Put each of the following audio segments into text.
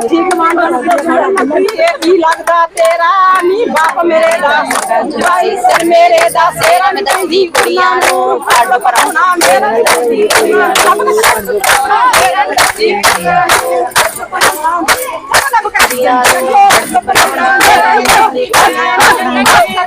ਠੀਕ ਮੰਨ ਇਹ ਕੀ ਲੱਗਦਾ ਤੇਰਾ ਨੀ ਬਾਪ ਮੇਰੇ ਦਾ ਭਾਈ ਸਿਰ ਮੇਰੇ ਦਾ ਸੇਰਾ ਮੈਂ ਦੰਦੀ ਕੁੜੀਆਂ ਨੂੰ ਫੜ ਪਰਾਉਣਾ ਮੇਰਾ ਦੰਦੀ ਕੁੜੀਆਂ ਸਭ ਕੁਝ ਪਰਾਉਣਾ ਮੇਰਾ ਦੰਦੀ ਕੁੜੀਆਂ ਸਭ ਕਰੀਆ ਪਰਾਉਣਾ ਮੇਰਾ ਦੰਦੀ ਕੁੜੀਆਂ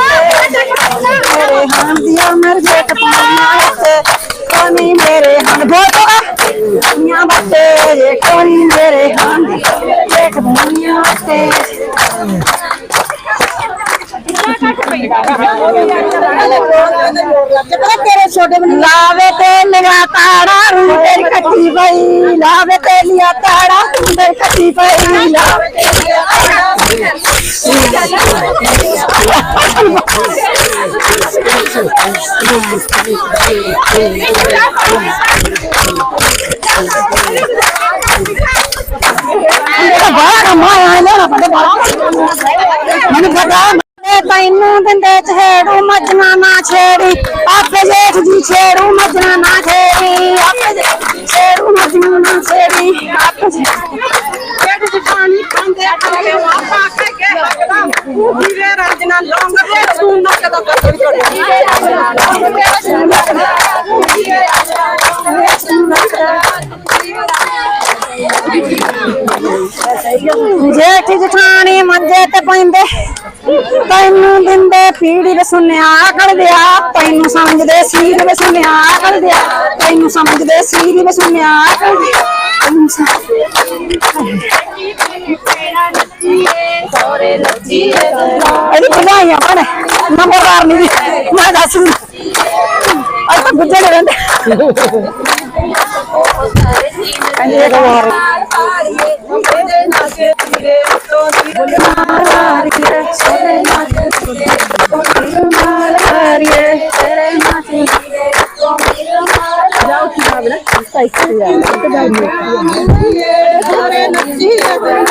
ਦੀਆਂ ਮਰ ਜੇ ਕੋਨੀ ਮੇਰੇ ਹਾਂ ਬੋਟਾ ਦੁਨੀਆ ਬੱਤੇ ਜੇ ਕੋਨੀ ਮੇਰੇ ਹਾਂ ਦੇਖ ਦੁਨੀਆ ਬੱਤੇ ਤੇਰੇ ਛੋਟੇ ਲਾਵੇ ਤੇ ਲਗਾ ਤਾੜਾ ਰੂ ਤੇਰੀ ਕੱਟੀ ਪਈ, ਲਾਵੇ ਤੇ ਲਿਆ ਤਾੜਾ ਤੇਰੀ ਕੱਟੀ ਪਈ, ਲਾਵੇ ਤੇ ਲਿਆ ਤਾੜਾ ਮੈਨੂੰ ਪਤਾ ਮੈਂ ਤੈਨੂੰ ਦਿੰਦੇ ਛੇੜੂ ਮਜਨਾ ਨਾ ਛੇੜੀ ਆਪੇ ਜੇਠ ਜੀ ਛੇੜੂ ਮਜਨਾ ਨਾ ਛੇੜੀ ਆਪੇ ਜੇਠ ਛੇੜੂ ਮਜਨਾ ਨਾ ਛੇੜੀ ਆਪੇ ਜੇਠ ਜੇਠ ਜਠਾਣੀ ਖਾਂਦੇ ਖਾਂਦੇ ਵਾਪਾ ਕੇ ਕੇ ਹੱਕਦਾ ਹੀਰੇ ਰੰਜਨਾ ਲੌਂਗ ਤੇ ਤੂੰ ਨਾ ਕਦਾ ਕਰ ਛੋੜੇ ਹੀਰੇ ਰੰਜਨਾ ਲੌਂਗ ਤੇ ਤੂੰ ਨਾ ਕਦਾ ਹੀਰੇ ਰੰਜਨਾ ਲੌਂਗ ਤੇ ਤੂੰ ਨਾ ਜੇਠ ਜਠਾਣੀ ਮੰਜੇ ਤੇ ਪੈਂਦੇ ਤੈਨੂੰ ਦਿੰਦੇ ਪੀੜੀ ਵੇ ਸੁਨਿਆ ਅਕਲ ਦਿਆ ਤੈਨੂੰ ਸਮਝਦੇ ਸੀਰ ਵੇ ਸੁਨਿਆ ਅਕਲ ਦਿਆ ਤੈਨੂੰ ਸਮਝਦੇ ਸੀਰ ਵੇ ਸੁਨਿਆ ਅਕਲ ਦਿਆ ਤੈਨੂੰ ਸੋਰੇ இதுக்குதான் என் பானை நம்ம காரணம் நான் காசு அது புத்தக வேண்டாம் Thank you.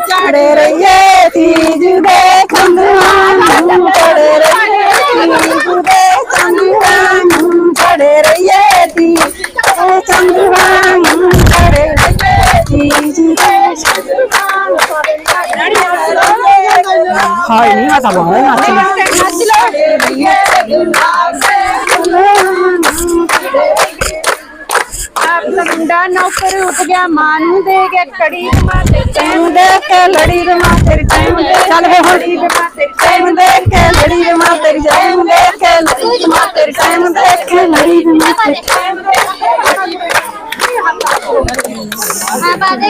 ਚੜੇ ਰਹੀਏ ਤੀਜ ਦੇ ਚੰਦਰਾਂ ਨੂੰ ਚੜੇ ਰਹੀਏ ਤੀਜ ਦੇ ਚੰਦਰਾਂ ਨੂੰ ਚੜੇ ਰਹੀਏ ਤੀਜ ਦੇ ਚੰਦਰਾਂ ਨੂੰ ਚੜੇ ਰਹੀਏ ਤੀਜ ਦੇ ਚੰਦਰਾਂ ਨੂੰ ਹਾਏ ਨਹੀਂ ਆ ਤਾਂ ਬਹੁਤ ਨੱਚ ਮੁੰਡਾ ਨੌਕਰ ਉੱਠ ਗਿਆ ਮਾਂ ਨੂੰ ਦੇ ਕੇ ਕੜੀ ਮਾਂ ਤੈਨੂੰ ਦੇਖ ਕੇ ਲੜੀ ਰਮਾ ਤੇਰੀ ਤੈਨੂੰ ਦੇਖ ਚੱਲ ਵੇ ਹੁਣ ਤੈਨੂੰ ਦੇਖ ਕੇ ਲੜੀ ਰਮਾ ਤੇਰੀ ਤੈਨੂੰ ਦੇਖ ਕੇ ਲੜੀ ਰਮਾ ਤੇਰੀ ਤੈਨੂੰ ਦੇਖ ਕੇ ਲੜੀ ਰਮਾ ਤੇਰੀ